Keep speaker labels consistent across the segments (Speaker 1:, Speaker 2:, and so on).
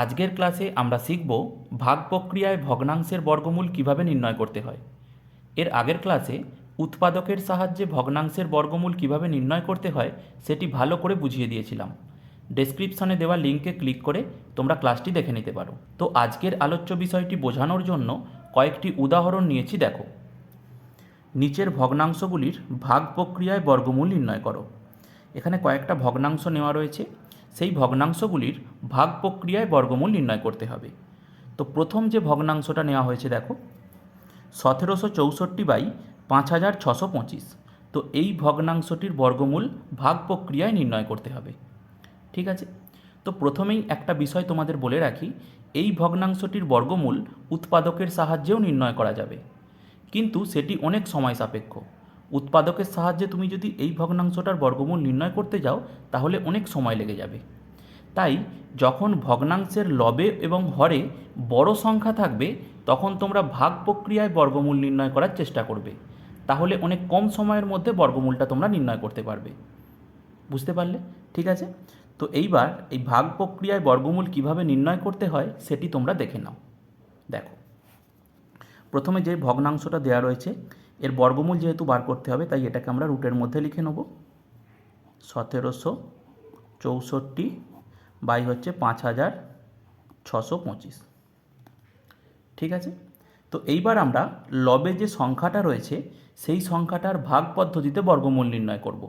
Speaker 1: আজকের ক্লাসে আমরা শিখব ভাগ প্রক্রিয়ায় ভগ্নাংশের বর্গমূল কীভাবে নির্ণয় করতে হয়। এর আগের ক্লাসে উৎপাদকের সাহায্যে ভগ্নাংশের বর্গমূল কীভাবে নির্ণয় করতে হয় সেটি ভালো করে বুঝিয়ে দিয়েছিলাম। ডেসক্রিপশনে দেওয়া লিঙ্কে ক্লিক করে তোমরা ক্লাসটি দেখে নিতে পারো। তো আজকের আলোচ্য বিষয়টি বোঝানোর জন্য কয়েকটি উদাহরণ নিয়েছি, দেখো। নিচের ভগ্নাংশগুলির ভাগ প্রক্রিয়ায় বর্গমূল নির্ণয় করো। এখানে কয়েকটা ভগ্নাংশ নেওয়া রয়েছে। সেই ভগ্নাংশগুলির ভাগ প্রক্রিয়ায় বর্গমূল নির্ণয় করতে হবে। তো প্রথম যে ভগ্নাংশটা নেওয়া হয়েছে দেখো, সতেরোশো চৌষট্টি বাই পাঁচ হাজার ছশো পঁচিশ। তো এই ভগ্নাংশটির বর্গমূল ভাগ প্রক্রিয়ায় নির্ণয় করতে হবে। ঠিক আছে? তো প্রথমেই একটা বিষয় তোমাদের বলে রাখি, এই ভগ্নাংশটির বর্গমূল উৎপাদকের সাহায্যেও নির্ণয় করা যাবে। কিন্তু সেটি অনেক সময় সাপেক্ষ। উৎপাদকের সাহায্যে তুমি যদি এই ভগ্নাংশটার বর্গমূল নির্ণয় করতে যাও, তাহলে অনেক সময় লেগে যাবে। তাই, যখন ভগ্নাংশের লবে এবং হরে বড় সংখ্যা থাকবে, তখন তোমরা ভাগ প্রক্রিয়ায় বর্গমূল নির্ণয় করার চেষ্টা করবে। তাহলে অনেক কম সময়ের মধ্যে বর্গমূলটা তোমরা নির্ণয় করতে পারবে। বুঝতে পারলে? ঠিক আছে? তো এইবার এই ভাগ প্রক্রিয়ায় বর্গমূল কীভাবে নির্ণয় করতে হয়, সেটি তোমরা দেখে নাও। দেখো। প্রথমে যে ভগ্নাংশটা দেওয়া রয়েছে এর বর্গমূল যেহেতু বার করতে হবে, তাই এটাকে আমরা রুটের মধ্যে লিখে নেব। সতেরোশো চৌষট্টি বাই হচ্ছে পাঁচ হাজার ছশো পঁচিশ। ঠিক আছে? তো এইবার আমরা লবে যে সংখ্যাটা রয়েছে, সেই সংখ্যাটার ভাগ পদ্ধতিতে বর্গমূল নির্ণয় করব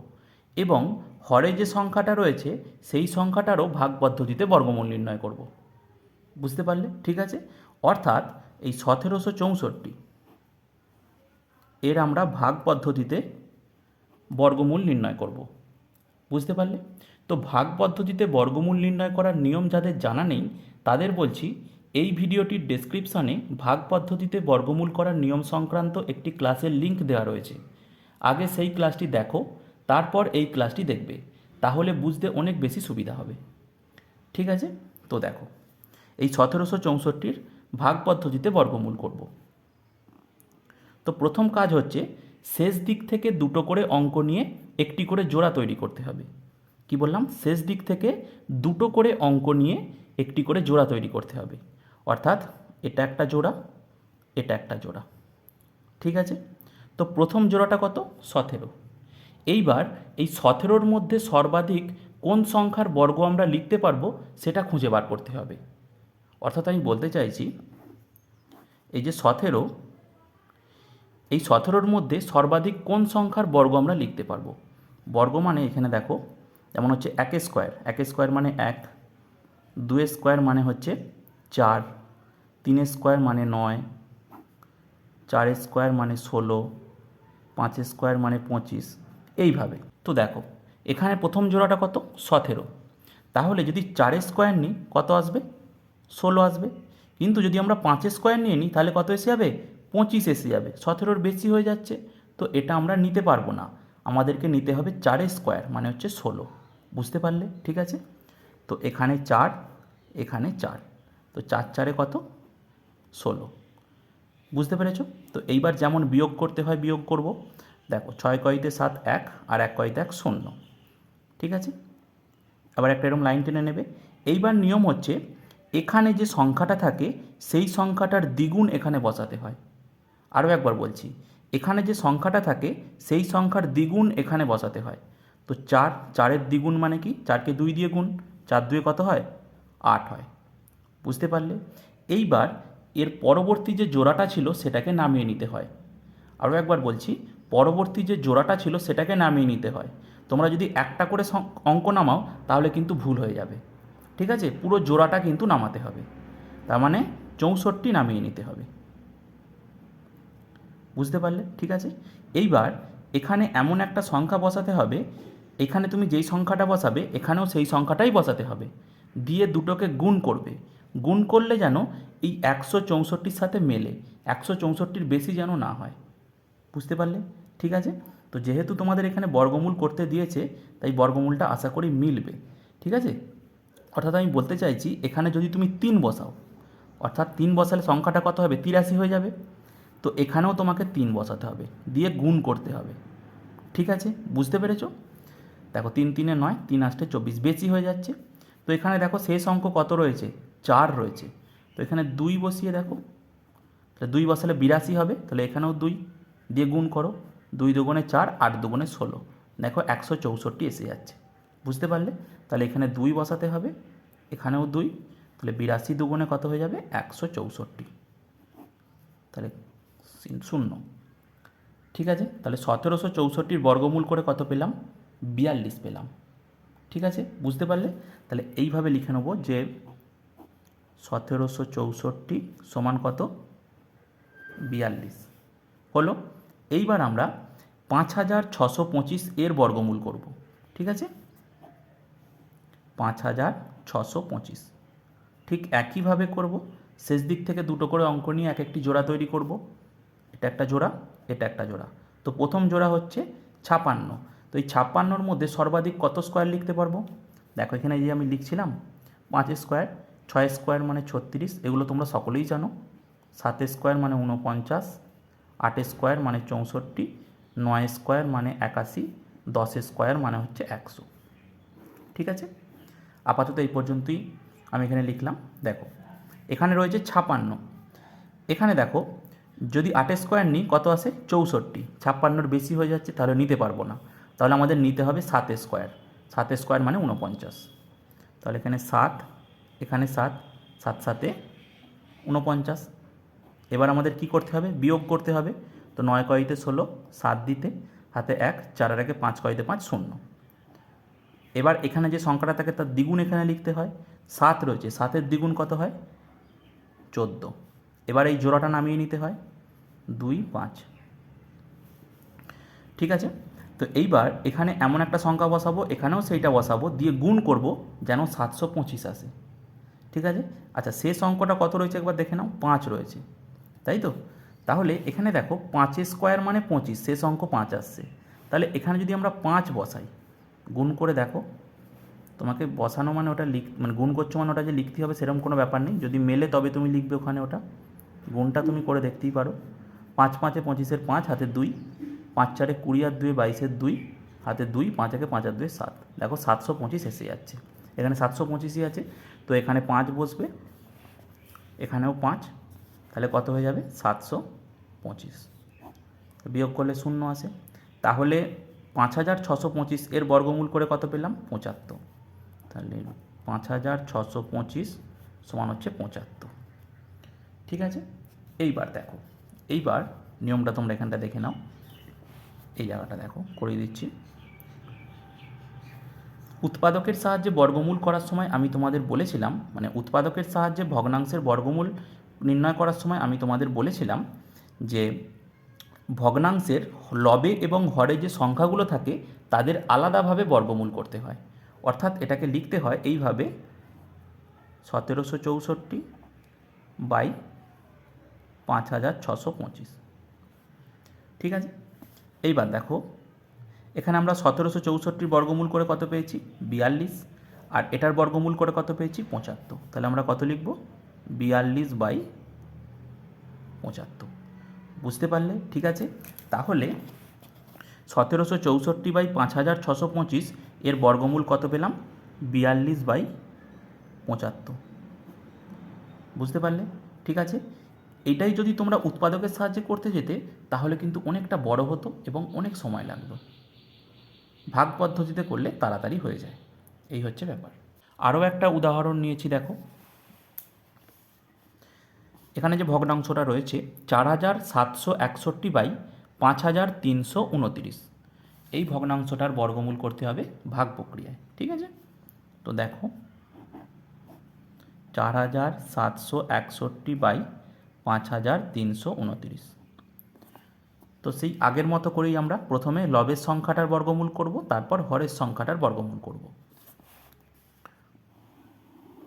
Speaker 1: এবং হরে যে সংখ্যাটা রয়েছে, সেই সংখ্যাটারও ভাগ পদ্ধতিতে বর্গমূল নির্ণয় করব। বুঝতে পারলে? ঠিক আছে? অর্থাৎ এই সতেরোশো চৌষট্টি এর আমরা ভাগ পদ্ধতিতে বর্গমূল নির্ণয় করব। বুঝতে পারলে? তো ভাগ পদ্ধতিতে বর্গমূল নির্ণয় করার নিয়ম যাদের জানা নেই, তাদের বলছি এই ভিডিওটির ডেসক্রিপশনে ভাগ পদ্ধতিতে বর্গমূল করার নিয়ম সংক্রান্ত একটি ক্লাসের লিংক দেওয়া রয়েছে। আগে সেই ক্লাসটি দেখো, তারপর এই ক্লাসটি দেখবে। তাহলে বুঝতে অনেক বেশি সুবিধা হবে। ঠিক আছে? তো দেখো, এই সতেরোশো চৌষট্টির ভাগ পদ্ধতিতে বর্গমূল করব। তো প্রথম কাজ হচ্ছে শেষ দিক থেকে দুটো করে অঙ্ক নিয়ে একটি করে জোড়া তৈরি করতে হবে। কি বললাম? শেষ দিক থেকে দুটো করে অঙ্ক নিয়ে একটি করে জোড়া তৈরি করতে হবে। অর্থাৎ এটা একটা জোড়া, এটা একটা জোড়া। ঠিক আছে? তো প্রথম জোড়াটা কত? সতেরো। এইবার এই সতেরোর মধ্যে সর্বাধিক কোন সংখ্যার বর্গ আমরা লিখতে পারব সেটা খুঁজে বার করতে হবে। অর্থাৎ আমি বলতে চাইছি, এই যে সতেরো এই সতেরোর মধ্যে সর্বাধিক কোন সংখ্যার বর্গ আমরা লিখতে পারব? বর্গ মানে এখানে দেখো, যেমন হচ্ছে এক স্কোয়ার। এক স্কোয়ার মানে এক, দুই স্কোয়ার মানে হচ্ছে চার, তিন স্কোয়ার মানে নয়, চার স্কোয়ার মানে ষোলো, পাঁচ স্কোয়ার মানে পঁচিশ, এইভাবে। তো দেখো, এখানে প্রথম জোড়াটা কত? সতেরো। তাহলে যদি চার স্কোয়ার নিই, কত আসবে? ষোলো আসবে। কিন্তু যদি আমরা পাঁচ স্কোয়ার নিয়ে নিই, তাহলে কত এসে যাবে? পঁচিশ এসে যাবে, সতেরোর বেশি হয়ে যাচ্ছে, তো এটা আমরা নিতে পারব না। আমাদেরকে নিতে হবে চার স্কোয়ার মানে হচ্ছে ষোলো। বুঝতে পারলে? ঠিক আছে? তো এখানে চার এখানে চার। তো চার চারে কত? ষোলো। বুঝতে পেরেছ? তো এইবার যেমন বিয়োগ করতে হয়, বিয়োগ করব। দেখো, ছয় কয়তে সাত এক, আর এক কয়তে এক শূন্য। ঠিক আছে? আবার একটা এরকম লাইন টেনে নেবে। এইবার নিয়ম হচ্ছে, এখানে যে সংখ্যাটা থাকে, সেই সংখ্যাটার দ্বিগুণ এখানে বসাতে হয়। আরও একবার বলছি, এখানে যে সংখ্যাটা থাকে, সেই সংখ্যার দ্বিগুণ এখানে বসাতে হয়। তো চার, চারের দ্বিগুণ মানে কি? চারকে দুই দিয়ে গুণ, চার দুয়ে কত হয়? আট হয়। বুঝতে পারলে? এইবার এর পরবর্তী যে জোড়াটা ছিল, সেটাকে নামিয়ে নিতে হয়। আরও একবার বলছি, পরবর্তী যে জোড়াটা ছিল, সেটাকে নামিয়ে নিতে হয়। তোমরা যদি একটা করে অঙ্ক নামাও, তাহলে কিন্তু ভুল হয়ে যাবে। ঠিক আছে? পুরো জোড়াটা কিন্তু নামাতে হবে। তার মানে চৌষট্টি নামিয়ে নিতে হবে। বুঝতে পারলে? ঠিক আছে? এইবার এখানে এমন একটা সংখ্যা বসাতে হবে, এখানে তুমি যেই সংখ্যাটা বসাবে, এখানেও সেই সংখ্যাটাই বসাতে হবে। দিয়ে দুটোকে গুণ করবে। গুণ করলে যেন এই একশো চৌষট্টির সাথে মেলে। একশো চৌষট্টির বেশি যেন না হয়। বুঝতে পারলে? ঠিক আছে? তো যেহেতু তোমাদের এখানে বর্গমূল করতে দিয়েছে, তাই বর্গমূলটা আশা করি মিলবে। ঠিক আছে? অর্থাৎ আমি বলতে চাইছি, এখানে যদি তুমি তিন বসাও, অর্থাৎ তিন বসালে সংখ্যাটা কত হবে? তিরাশি হয়ে যাবে। তো এখানেও তোমাকে তিন বসাতে হবে, দিয়ে গুণ করতে হবে। ঠিক আছে? বুঝতে পেরেছ? দেখো, তিন তিনে নয়, তিন আষ্টে চব্বিশ, বেশি হয়ে যাচ্ছে। তো এখানে দেখো, শেষ অঙ্ক কত রয়েছে? চার রয়েছে। তো এখানে দুই বসিয়ে দেখো, তাহলে দুই বসালে বিরাশি হবে, তাহলে এখানেও দুই, দিয়ে গুণ করো। দুই দুগুণে চার, আট দুগুণে ষোলো। দেখো, একশো চৌষট্টি এসে যাচ্ছে। বুঝতে পারলে? তাহলে এখানে দুই বসাতে হবে, এখানেও দুই, তাহলে বিরাশি দুগুণে কত হয়ে যাবে? একশো চৌষট্টি। তাহলে শূন্য- ঠিক আছে? তাহলে সতেরোশো চৌষট্টির বর্গমূল করে কত পেলাম? বিয়াল্লিশ পেলাম। ঠিক আছে? বুঝতে পারলে? তাহলে এইভাবে লিখে নেব যে সতেরোশো চৌষট্টি সমান কত? বিয়াল্লিশ। হলো, এইবার আমরা পাঁচ হাজার ছশো পঁচিশ এর বর্গমূল করব। ঠিক আছে? পাঁচ হাজার ছশো পঁচিশ। ঠিক একইভাবে করব। শেষ দিক থেকে দুটো করে অঙ্ক নিয়ে এক একটি জোড়া তৈরি করব। এটা একটা জোড়া, এটা একটা জোড়া। তো প্রথম জোড়া হচ্ছে ছাপান্ন। তো এই ছাপ্পান্নর মধ্যে সর্বাধিক কত স্কোয়ার লিখতে পারব? দেখো এখানে যে আমি লিখছিলাম, পাঁচ স্কোয়ার ছয় স্কোয়ার মানে ছত্রিশ, এগুলো তোমরা সকলেই জানো। সাত স্কোয়ার মানে উনপঞ্চাশ আট স্কোয়ার মানে চৌষট্টি, নয় স্কোয়ার মানে একাশি, দশ স্কোয়ার মানে হচ্ছে একশো। ঠিক আছে? আপাতত এই পর্যন্তই আমি এখানে লিখলাম। দেখো, এখানে রয়েছে ছাপান্ন। এখানে দেখো যদি আটের স্কোয়ার নিই, কত আসে? চৌষট্টি। ছাপ্পান্নর বেশি হয়ে যাচ্ছে, তাহলে নিতে পারব না। তাহলে আমাদের নিতে হবে সাত স্কোয়ার। সাত স্কোয়ার মানে উনপঞ্চাশ তাহলে এখানে সাত এখানে সাত সাত সাতে উনপঞ্চাশ এবার আমাদের কি করতে হবে? বিয়োগ করতে হবে। তো নয় কয়তে ষোলো, সাত দিতে। হাতে এক চার আর একে পাঁচ কয়তে পাঁচ, শূন্য। এবার এখানে যে সংখ্যাটা থাকে, তার দ্বিগুণ এখানে লিখতে হয়। সাত রয়েছে। সাতের দ্বিগুণ কত হয়? চোদ্দ। এবার এই জোড়াটা নামিয়ে নিতে হয়। দুই, পাঁচ। ঠিক আছে? তো এইবার এখানে এমন একটা সংখ্যা বসাবো, এখানেও সেইটা বসাবো, দিয়ে গুণ করব যেন সাতশো পঁচিশ আসে। ঠিক আছে? আচ্ছা শেষ অঙ্কটা কত রয়েছে একবার দেখে নাও, পাঁচ রয়েছে। তাই তো? তাহলে এখানে দেখো পাঁচের স্কোয়ার মানে পঁচিশ শেষ অঙ্ক পাঁচ আসছে। তাহলে এখানে যদি আমরা পাঁচ বসাই, গুণ করে দেখো, তোমাকে বসানো মানে ওটা লিখ মানে গুণ করছ মানে ওটা যে লিখতে হবে সেরকম কোনো ব্যাপার নেই। যদি মেলে তবে তুমি লিখবে ওখানে ওটা। গুণটা তুমি করে দেখতেই পারো। পাঁচ পাঁচে পঁচিশের পাঁচ, হাতে দুই। পাঁচ চারে কুড়ি আর দুই বাইশের দুই। হাতে দুই, পাঁচ একে পাঁচ আর দুয়ে সাত। দেখো সাতশো পঁচিশ এসে যাচ্ছে। এখানে সাতশো পঁচিশই আছে। তো এখানে পাঁচ বসবে। এখানেও পাঁচ। তাহলে কত হয়ে যাবে? সাতশো পঁচিশ। বিয়োগ করলে শূন্য আসে। তাহলে পাঁচ হাজার ছশো পঁচিশ এর বর্গমূল করে কত পেলাম? পঁচাত্তর। তাহলে পাঁচ হাজার ছশো পঁচিশ সমান হচ্ছে পঁচাত্তর। ঠিক আছে? এইবার দেখো, এইবার নিয়মটা তোমরা এখানটা দেখে নাও। এই জায়গাটা দেখো করে দিচ্ছি। উৎপাদকের সাহায্যে বর্গমূল করার সময় আমি তোমাদের বলেছিলাম মানে উৎপাদকের সাহায্যে ভগ্নাংশের বর্গমূল নির্ণয় করার সময় আমি তোমাদের বলেছিলাম যে ভগ্নাংশের লবে এবং হরে যে সংখ্যাগুলো থাকে, তাদের আলাদাভাবে বর্গমূল করতে হয়। অর্থাৎ এটাকে লিখতে হয় এইভাবে সতেরোশো চৌষট্টি বাই পাঁচ হাজার ছশো পঁচিশ। ঠিক আছে? এইবার দেখো, এখানে আমরা সতেরোশো চৌষট্টির বর্গমূল করে কত পেয়েছি? বিয়াল্লিশ। আর এটার বর্গমূল করে কত পেয়েছি? পঁচাত্তর। তাহলে আমরা কত লিখব? বিয়াল্লিশ বাই পঁচাত্তর। বুঝতে পারলে? ঠিক আছে? তাহলে সতেরোশো চৌষট্টি বাই পাঁচ হাজার ছশো পঁচিশ, এর বর্গমূল কত পেলাম? বিয়াল্লিশ বাই পঁচাত্তর। বুঝতে পারলে? ঠিক আছে? এটাই যদি তোমরা উৎপাদকের সাহায্যে করতে যেতে, তাহলে কিন্তু অনেকটা বড় হতো এবং অনেক সময় লাগতো। ভাগ পদ্ধতিতে করলে তাড়াতাড়ি হয়ে যায়। এই হচ্ছে ব্যাপার। আরও একটা উদাহরণ নিয়েছি, দেখো। এখানে যে ভগ্নাংশটা রয়েছে, চার হাজার সাতশো একষট্টি বাই পাঁচ হাজার তিনশো উনতিরিশ। এই ভগ্নাংশটার বর্গমূল করতে হবে ভাগ প্রক্রিয়ায়, ঠিক আছে? তো দেখো, চার হাজার সাতশো একষট্টি বাই পাঁচ হাজার তিনশো উনতিরিশ। তো সেই আগের মতো করেই আমরা প্রথমে লবের সংখ্যাটার বর্গমূল করব, তারপর হরের সংখ্যাটার বর্গমূল করব।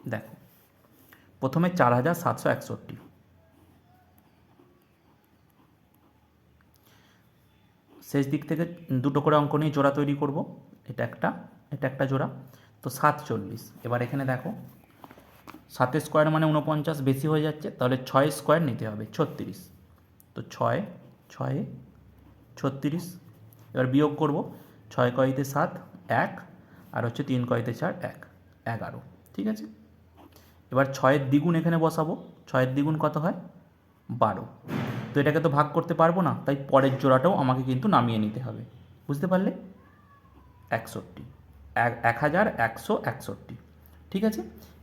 Speaker 1: দেখো, প্রথমে চার হাজার সাতশো একষট্টি। শেষ দিক থেকে দুটো করে অঙ্ক নিয়ে জোড়া তৈরি করব। এটা একটা এটা একটা জোড়া। তো সাতচল্লিশ। এবার এখানে দেখো সাতের স্কোয়ার মানে উনপঞ্চাশ বেশি হয়ে যাচ্ছে, তাহলে ছয় স্কোয়ার নিতে হবে, ছত্রিশ। তো ছয়, ছয়ে, ছত্রিশ, এবার বিয়োগ করব, ছয় কয়তে সাত, এক, আর হচ্ছে তিন কয়তে চার, এক, এগারো, ঠিক আছে? এবার ছয়ের দ্বিগুণ এখানে বসাবো, ছয়ের দ্বিগুণ কত হয়? বারো। তো এটাকে তো ভাগ করতে পারব না, তাই পরের জোড়াটাও আমাকে কিন্তু নামিয়ে নিতে হবে, বুঝতে পারলে? একষট্টি, এক এক হাজার একশো একষট্টি, ঠিক আছে?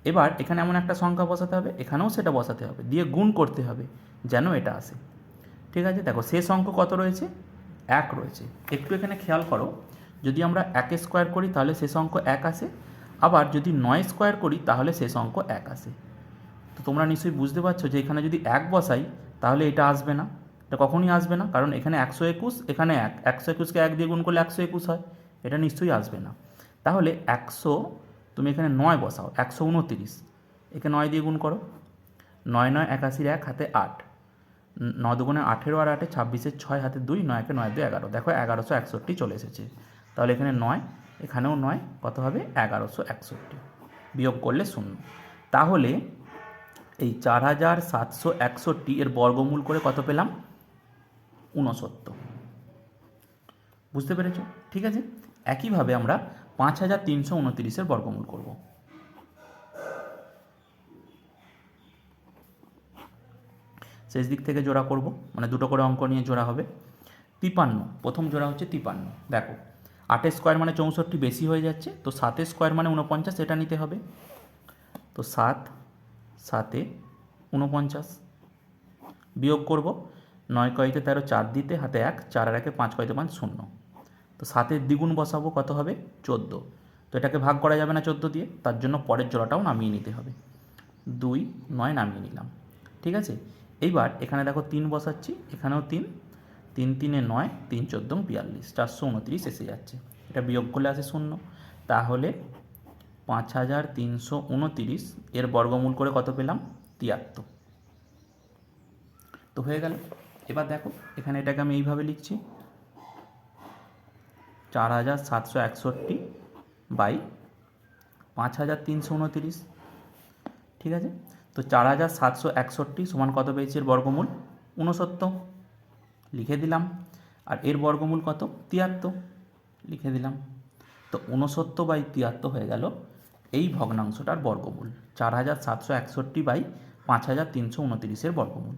Speaker 1: এবার এখানে এমন একটা সংখ্যা বসাতে হবে, এখানেও সেটা বসাতে হবে, দিয়ে গুণ করতে হবে যেন এটা আসে। ঠিক আছে? দেখো, শেষ অঙ্ক কত রয়েছে? এক রয়েছে। একটু এখানে খেয়াল করো, যদি আমরা এক স্কোয়ার করি তাহলে শেষ অঙ্ক এক আসে, আবার যদি নয় স্কোয়ার করি তাহলে শেষ অঙ্ক এক আসে। তো তোমরা নিশ্চয়ই বুঝতে পারছ যে এখানে যদি এক বসাই তাহলে এটা আসবে না। এটা কখনই আসবে না, কারণ এখানে একশো একুশ, এখানে এক। একশো একুশকে এক দিয়ে গুণ করলে একশো একুশ হয়, এটা নিশ্চয়ই আসবে না। তাহলে একশো তুমি এখানে নয় বসাও, একশো উনতিরিশ। একে নয় দিয়ে গুণ করো। নয় নয় একাশির এক হাতে আট। ন- দুগুণে আঠেরো আর আটে ছাব্বিশের ছয় হাতে দুই, নয়কে নয় দুই এগারো। দেখো এগারোশো একষট্টি চলে এসেছে। তাহলে এখানে নয়, এখানেও নয়, কত হবে? এগারোশো একষট্টি। বিয়োগ করলে শূন্য। তাহলে এই চার হাজার সাতশো একষট্টি এর বর্গমূল করে কত পেলাম? ঊনসত্তর। বুঝতে পেরেছ? ঠিক আছে? একইভাবে আমরা পাঁচ হাজার তিনশো উনতিরিশের বর্গমূল করব। শেষ দিক থেকে জোড়া করব মানে দুটো করে অঙ্ক নিয়ে জোড়া হবে। তিপান্ন, প্রথম জোড়া হচ্ছে তিপান্ন। দেখো আটের স্কোয়ার মানে চৌষট্টি বেশি হয়ে যাচ্ছে, তো সাতের স্কোয়ার মানে উনপঞ্চাশ এটা নিতে হবে। তো সাত, সাতে উনপঞ্চাশ বিয়োগ করব, নয় কয়তে তেরো, চার দিতে হাতে এক, চার আর একে পাঁচ কয়তে পাঁচ, শূন্য। তো সাতের দ্বিগুণ বসাবো কত হবে? চোদ্দ। তো এটাকে ভাগ করা যাবে না চোদ্দ দিয়ে, তার জন্য পরের জোড়াটাও নামিয়ে নিতে হবে। দুই, নয় নামিয়ে নিলাম। ঠিক আছে? এইবার এখানে দেখো তিন বসাচ্ছি, এখানেও তিন তিন তিনে নয়, তিন চোদ্দ বিয়াল্লিশ। চারশো উনত্রিশ এসে যাচ্ছে। এটা বিয়োগ করলে আসে শূন্য। তাহলে পাঁচ হাজার তিনশো উনতিরিশ, এর বর্গমূল করে কত পেলাম? তিয়াত্তর। তো হয়ে গেল। এবার দেখো, এখানে এটাকে আমি এইভাবে লিখছি। চার হাজার সাতশো একষট্টি বাই পাঁচ হাজার তিনশো উনতিরিশ। ঠিক আছে? তো চার হাজার সাতশো একষট্টি সমান কত পেয়েছি এর বর্গমূল? ঊনসত্তর। লিখে দিলাম। আর এর বর্গমূল কত? তিয়াত্তর। লিখে দিলাম। তো ঊনসত্তর বাই তিয়াত্তর হয়ে গেল এই ভগ্নাংশটার বর্গমূল। চার হাজার সাতশো একষট্টি বাই পাঁচ হাজার তিনশো উনতিরিশের বর্গমূল।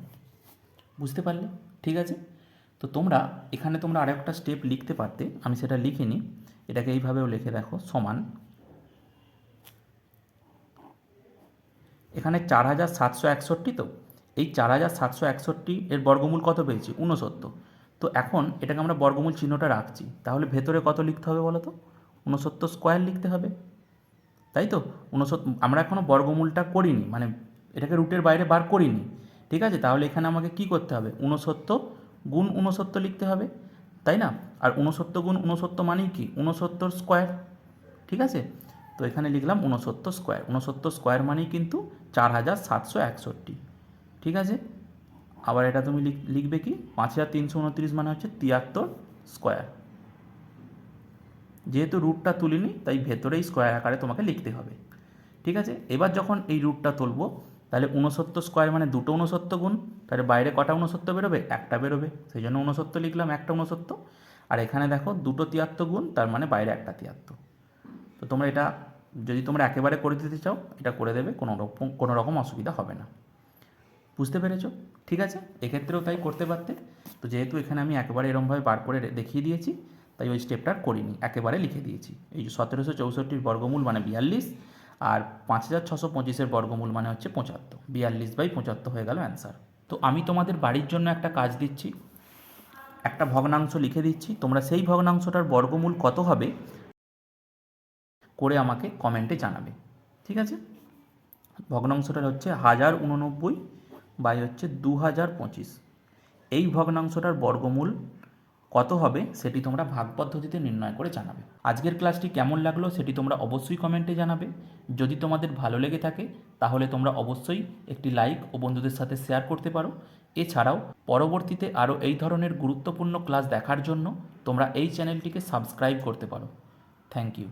Speaker 1: বুঝতে পারলে? ঠিক আছে? তো তোমরা, এখানে তোমরা আরেকটা স্টেপ লিখতে পারতে, আমি সেটা লিখিনি, এটাকে এইভাবেও লিখে দেখো, সমান। এখানে চার হাজার সাতশো একষট্টি তো? এই চার হাজার সাতশো একষট্টি এর বর্গমূল কত পেয়েছি? ঊনসত্তর। তো এখন এটাকে আমরা বর্গমূল চিহ্নটা রাখছি। তাহলে ভেতরে কত লিখতে হবে বলো তো ঊনসত্তর স্কোয়ার লিখতে হবে। তাই তো? ঊনসত্তর আমরা এখনও বর্গমূলটা করিনি মানে এটাকে রুটের বাইরে বার করিনি। ঠিক আছে? তাহলে এখানে আমাকে কি করতে হবে? ঊনসত্তর গুণ ঊনসত্তর লিখতে হবে, তাই না? আর ঊনসত্তর গুণ ঊনসত্তর মানেই কি? ঊনসত্তর স্কোয়ার ঠিক আছে? তো এখানে লিখলাম ঊনসত্তর স্কোয়ার ঊনসত্তর স্কোয়ার মানেই কিন্তু চার হাজার সাতশো একষট্টি, ঠিক আছে? আবার এটা তুমি লিখ- লিখবে কি? পাঁচ হাজার তিনশো উনত্রিশ মানে হচ্ছে তিয়াত্তর স্কোয়ার যেহেতু রুটটা তুলিনি, তাই ভেতরেই স্কোয়ার আকারে তোমাকে লিখতে হবে, ঠিক আছে? এবার যখন এই রুটটা তুলবো তাহলে ঊনসত্তর স্কোয়ার মানে দুটো ঊনসত্তর গুণ, তাহলে বাইরে কটা ঊনসত্তর বেরোবে? একটা বেরোবে। সেই জন্য ঊনসত্তর লিখলাম, একটা ঊনসত্তর। আর এখানে দেখো, দুটো তিয়াত্তর গুণ, তার মানে বাইরে একটা তিয়াত্তর। তো তোমরা এটা, যদি তোমরা একেবারে করে দিতে চাও, এটা করে দেবে, কোনো রকম কোনো রকম অসুবিধা হবে না। বুঝতে পেরেছ? ঠিক আছে? এক্ষেত্রেও তাই করতে পারতে। তো যেহেতু এখানে আমি একেবারে এরমভাবে বার করে দেখিয়ে দিয়েছি, তাই ওই স্টেপটা করিনি, একেবারে লিখে দিয়েছি। এই যে সতেরোশো চৌষট্টির বর্গমূল মানে বিয়াল্লিশ আর পাঁচ হাজার ছশো পঁচিশের বর্গমূল মানে হচ্ছে পঁচাত্তর। বিয়াল্লিশ বাই পঁচাত্তর হয়ে গেল অ্যান্সার তো আমি তোমাদের বাড়ির জন্য একটা কাজ দিচ্ছি। একটা ভগ্নাংশ লিখে দিচ্ছি। তোমরা সেই ভগ্নাংশটার বর্গমূল কত হবে করে আমাকে কমেন্টে জানাবে। ঠিক আছে? ভগ্নাংশটা হচ্ছে হাজার উননব্বই বাই হচ্ছে দু হাজার পঁচিশ। এই ভগ্নাংশটার বর্গমূল কত হবে সেটি তোমরা ভাগ পদ্ধতিতে নির্ণয় করে জানাবে। আজকের ক্লাসটি কেমন লাগল সেটি তোমরা অবশ্যই কমেন্টে জানাবে। যদি তোমাদের ভালো লেগে থাকে, তাহলে তোমরা অবশ্যই একটি লাইক ও বন্ধুদের সাথে শেয়ার করতে পারো। এছাড়াও, পরবর্তীতে আরও এই ধরনের গুরুত্বপূর্ণ ক্লাস দেখার জন্য তোমরা এই চ্যানেলটিকে সাবস্ক্রাইব করতে পারো। Thank you.